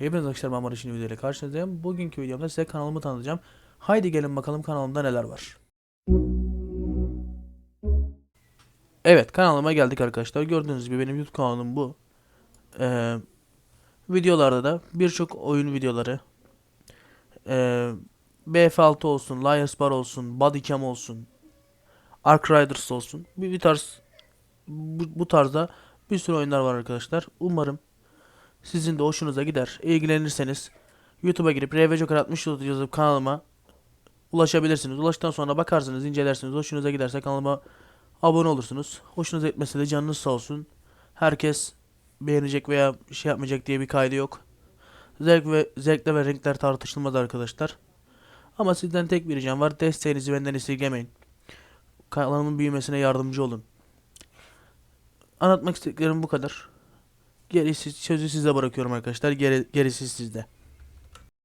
Hepinize arkadaşlar ben Barış videoyla karşınızdayım. Bugünkü videomda size kanalımı tanıtacağım. Haydi gelin bakalım kanalımda neler var. Evet kanalıma geldik arkadaşlar. Gördüğünüz gibi benim YouTube kanalım bu. Ee, videolarda da birçok oyun videoları, ee, BF6 olsun, Liars Bar olsun, Bodycam olsun, Ark Riders olsun. Bir, bir tarz bu, bu tarzda bir sürü oyunlar var arkadaşlar. Umarım sizin de hoşunuza gider. İlgilenirseniz YouTube'a girip RV Joker 60 yazıp kanalıma ulaşabilirsiniz. Ulaştıktan sonra bakarsınız, incelersiniz. Hoşunuza giderse kanalıma abone olursunuz. Hoşunuza gitmese de canınız sağ olsun. Herkes beğenecek veya şey yapmayacak diye bir kaydı yok. Zevk ve zevkler ve renkler tartışılmaz arkadaşlar. Ama sizden tek bir ricam var. Desteğinizi benden esirgemeyin. Kanalımın büyümesine yardımcı olun. Anlatmak istediklerim bu kadar. Gerisi sözü size bırakıyorum arkadaşlar. Geri, gerisi sizde.